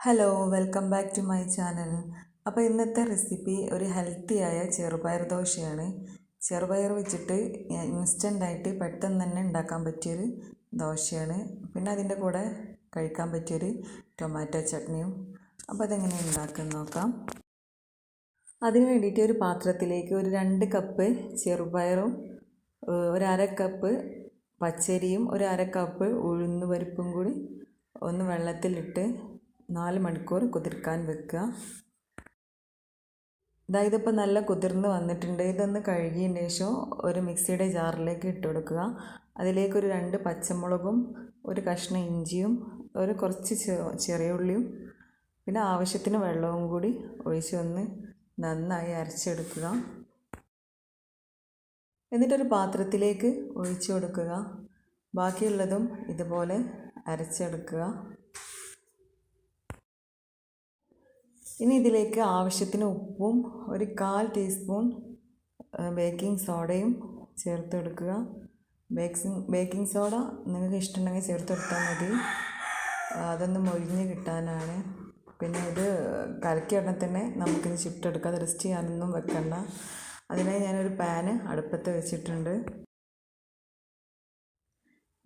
Hello welcome back to my channel അപ്പോൾ ഇന്നത്തെ recipe ഒരു ഹെൽത്തിയായ ചെറുപയർ ദോശയാണ്. ചെറുപയർ വെച്ചിട്ട് ഇൻസ്റ്റന്റായിട്ട് പെട്ടെന്ന് തന്നെ ഉണ്ടാക്കാൻ പറ്റിയൊരു ദോശയാണ്. പിന്നെ അതിന്റെ കൂടെ കഴിക്കാൻ പറ്റിയൊരു ടൊമാറ്റോ ചട്നിയും. അപ്പോൾ അതെങ്ങനെ ഉണ്ടാക്കാൻ നോക്കാം. അതിന് വേണ്ടിയിട്ട് ഒരു പാത്രത്തിലേക്ക് ഒരു രണ്ട് കപ്പ് ചെറുപയറും ഒരു അര കപ്പ് പച്ചരിയും ഒരു അര കപ്പ് ഉഴുന്നുപരിപ്പും കൂടി ഒന്ന് വെള്ളത്തിലിട്ട് നാല് മണിക്കൂർ കുതിർക്കാൻ വെക്കുക. ഇതാ ഇതിപ്പോൾ നല്ല കുതിർന്ന് വന്നിട്ടുണ്ട്. ഇതൊന്ന് കഴുകിയതിന് ശേഷം ഒരു മിക്സിയുടെ ജാറിലേക്ക് ഇട്ട് കൊടുക്കുക. അതിലേക്ക് ഒരു രണ്ട് പച്ചമുളകും ഒരു കഷ്ണം ഇഞ്ചിയും ഒരു കുറച്ച് ചെറിയ ഉള്ളിയും പിന്നെ ആവശ്യത്തിന് വെള്ളവും കൂടി ഒഴിച്ച് വന്ന് നന്നായി അരച്ചെടുക്കുക. എന്നിട്ടൊരു പാത്രത്തിലേക്ക് ഒഴിച്ചു കൊടുക്കുക. ബാക്കിയുള്ളതും ഇതുപോലെ അരച്ചെടുക്കുക. ഇനി ഇതിലേക്ക് ആവശ്യത്തിന് ഉപ്പും ഒരു കാൽ ടീസ്പൂൺ ബേക്കിംഗ് സോഡയും ചേർത്ത് കൊടുക്കുക. ബേക്കിംഗ് ബേക്കിംഗ് സോഡ നിങ്ങൾക്ക് ഇഷ്ടമുണ്ടെങ്കിൽ ചേർത്ത് കൊടുത്താൽ മതി. അതൊന്ന് മൊഴിഞ്ഞ് കിട്ടാനാണ്. പിന്നെ ഇത് കലക്കി ഉടനെ തന്നെ നമുക്കിത് ചുട്ടെടുക്കാം. റെസ്റ്റ് ചെയ്യാനൊന്നും വെക്കണ്ട. അതിനായി ഞാനൊരു പാന് അടുപ്പത്ത് വെച്ചിട്ടുണ്ട്.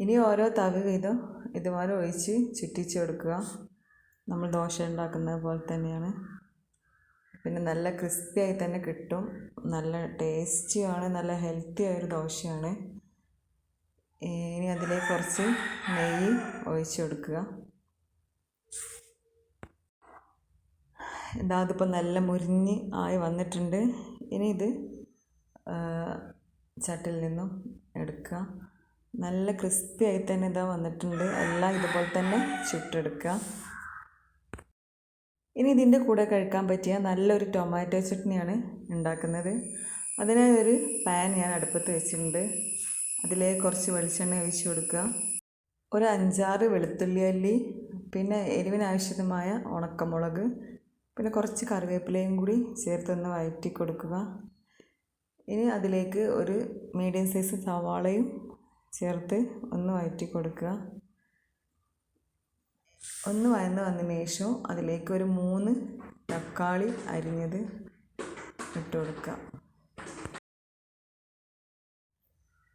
ഇനി ഓരോ തവി വീതം ഇതുപോലെ ഒഴിച്ച് ചുറ്റിച്ച് കൊടുക്കുക. നമ്മൾ ദോശ ഉണ്ടാക്കുന്നത് പോലെ തന്നെയാണ്. പിന്നെ നല്ല ക്രിസ്പി ആയി തന്നെ കിട്ടും. നല്ല ടേസ്റ്റിയാണ് നല്ല ഹെൽത്തി ആയൊരു ദോശയാണ്. ഇനി അതിലേക്ക് കുറച്ച് നെയ്യ് ഒഴിച്ചു കൊടുക്കുക. ഇതാ അതിപ്പോൾ നല്ല മുരിഞ്ഞ് ആയി വന്നിട്ടുണ്ട്. ഇനി ഇത് ചട്ടിൽ നിന്നും എടുക്കുക. നല്ല ക്രിസ്പി ആയി തന്നെ ഇതാ വന്നിട്ടുണ്ട്. എല്ലാം ഇതുപോലെ തന്നെ ചുട്ടെടുക്കുക. ഇനി ഇതിന്റെ കൂടെ കഴിക്കാൻ പറ്റിയ നല്ലൊരു ടൊമാറ്റോ ചട്നിയാണ് ഉണ്ടാക്കുന്നത്. അതിനായി ഒരു പാൻ ഞാൻ അടുപ്പത്ത് വെച്ചിട്ടുണ്ട്. അതിലേക്ക് കുറച്ച് വെളിച്ചെണ്ണ ഒഴിച്ച് കൊടുക്കുക. ഒരു അഞ്ചാറ് വെളുത്തുള്ളി അല്ലി പിന്നെ എരിവിനാവശ്യമായ ഉണക്കമുളക് പിന്നെ കുറച്ച് കറിവേപ്പിലയും കൂടി ചേർത്തൊന്ന് വഴറ്റി കൊടുക്കുക. ഇനി അതിലേക്ക് ഒരു മീഡിയം സൈസ് സവാളയും ചേർത്ത് ഒന്ന് വഴറ്റി കൊടുക്കുക. ഒന്ന് വഴന്ന് വന്നതിന് ശേഷം അതിലേക്ക് ഒരു മൂന്ന് തക്കാളി അരിഞ്ഞത് ഇട്ട് കൊടുക്കുക.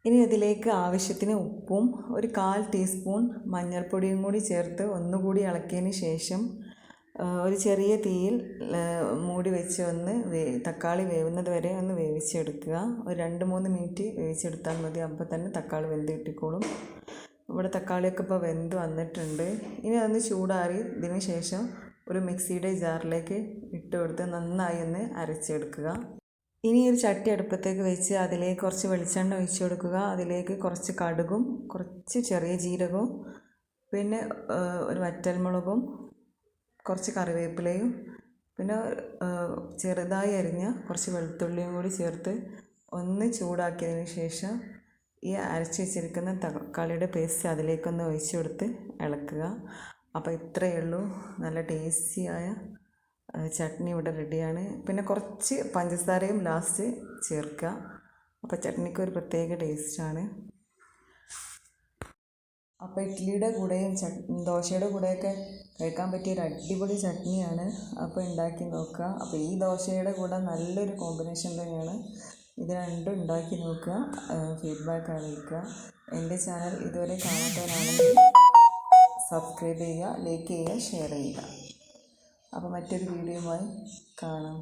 ഇനി അതിലേക്ക് ആവശ്യത്തിന് ഉപ്പും ഒരു കാൽ ടീസ്പൂൺ മഞ്ഞൾപ്പൊടിയും കൂടി ചേർത്ത് ഒന്നുകൂടി ഇളക്കിയതിന് ശേഷം ഒരു ചെറിയ തീയിൽ മൂടി വെച്ച് ഒന്ന് വേ തക്കാളി വേവുന്നത് വരെ ഒന്ന് വേവിച്ചെടുക്കുക. ഒരു രണ്ട് മൂന്ന് മിനിറ്റ് വേവിച്ചെടുത്താൽ മതി. അപ്പോൾ തന്നെ തക്കാളി വെന്ത് കിട്ടിക്കോളും. ഇവിടെ തക്കാളിയൊക്കെ ഇപ്പോൾ വെന്ത് വന്നിട്ടുണ്ട്. ഇനി അതൊന്ന് ചൂടാറി ഇതിന് ശേഷം ഒരു മിക്സിയുടെ ജാറിലേക്ക് ഇട്ട് കൊടുത്ത് നന്നായി ഒന്ന് അരച്ചെടുക്കുക. ഇനി ഒരു ചട്ടി അടുപ്പത്തേക്ക് വെച്ച് അതിലേക്ക് കുറച്ച് വെളിച്ചെണ്ണ ഒഴിച്ചു കൊടുക്കുക. അതിലേക്ക് കുറച്ച് കടുകും കുറച്ച് ചെറിയ ജീരകവും പിന്നെ ഒരു വറ്റൽമുളകും കുറച്ച് കറിവേപ്പിലയും പിന്നെ ചെറുതായി അരിഞ്ഞ കുറച്ച് വെളുത്തുള്ളിയും കൂടി ചേർത്ത് ഒന്ന് ചൂടാക്കിയതിന് ശേഷം ഈ അരച്ച് വെച്ചിരിക്കുന്ന തക്കാളിയുടെ പേസ്റ്റ് അതിലേക്കൊന്ന് ഒഴിച്ചു കൊടുത്ത് ഇളക്കുക. അപ്പോൾ ഇത്രയേ ഉള്ളൂ. നല്ല ടേസ്റ്റിയായ ചട്നി ഇവിടെ റെഡിയാണ് പിന്നെ കുറച്ച് പഞ്ചസാരയും ലാസ്റ്റ് ചേർക്കുക. അപ്പോൾ ചട്നിക്ക് ഒരു പ്രത്യേക ടേസ്റ്റാണ് അപ്പോൾ ഇഡ്ഡലിയുടെ കൂടെയും ദോശയുടെ കൂടെയൊക്കെ കഴിക്കാൻ പറ്റിയ ഒരു അടിപൊളി ചട്നിയാണ്. അപ്പോൾ ഉണ്ടാക്കി നോക്കുക. അപ്പോൾ ഈ ദോശയുടെ കൂടെ നല്ലൊരു കോമ്പിനേഷൻ തന്നെയാണ്. ഇത് രണ്ടും ഉണ്ടാക്കി നോക്കുക. ഫീഡ്ബാക്ക് അറിയിക്കുക എന്റെ ചാനൽ ഇതുവരെ കാണാത്തവരാണെങ്കിൽ സബ്സ്ക്രൈബ് ചെയ്യുക ലൈക്ക് ചെയ്യുക ഷെയർ ചെയ്യുക. അപ്പോൾ മറ്റൊരു വീഡിയോയുമായി കാണാം.